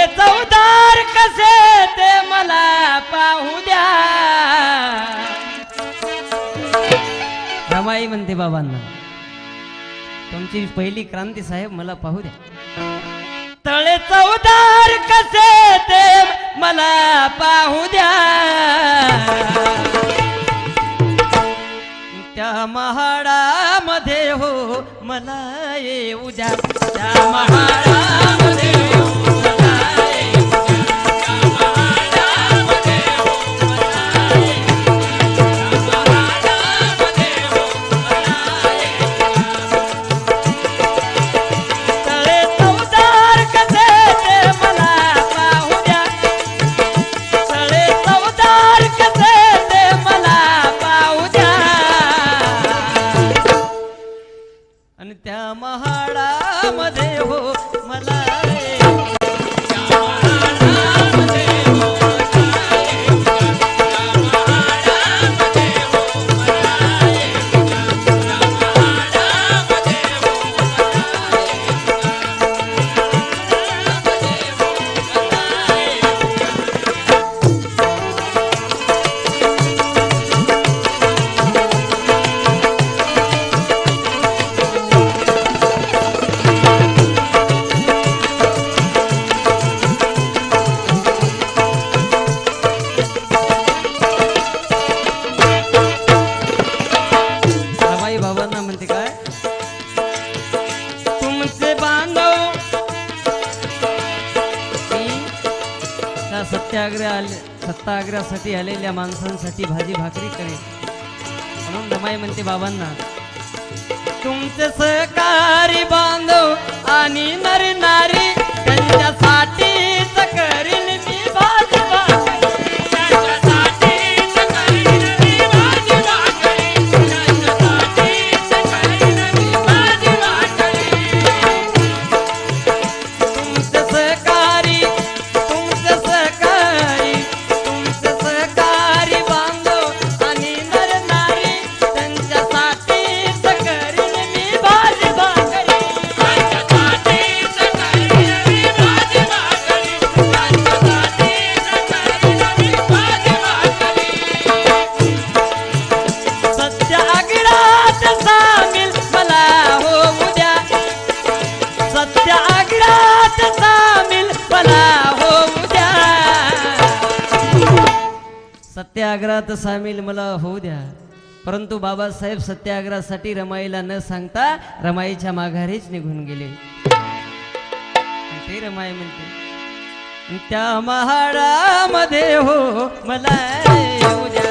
तळे चौदार कसे ते मला पाहू द्या. रमाई म्हणते बाबांना तुमची पहिली क्रांती साहेब मला पाहू द्या. तळे चौदार कसे ते मला पाहू द्या. त्या महाडामध्ये हो मला येऊ द्या त्या महाडा आणि त्या महाडामध्ये हो मला सत्याग्रह आले सत्ताग्रहासाठी आलेल्या माणसांसाठी भाजी भाकरी करेल म्हणून रमाई म्हणते बाबांना तुमचे सत्याग्रहात सामील मला होऊ द्या. परंतु बाबासाहेब सत्याग्रहासाठी रमाईला न सांगता रमाईच्या माघारीच निघून गेले. ते रमाई म्हणते त्या महाडामध्ये हो मला येऊ द्या.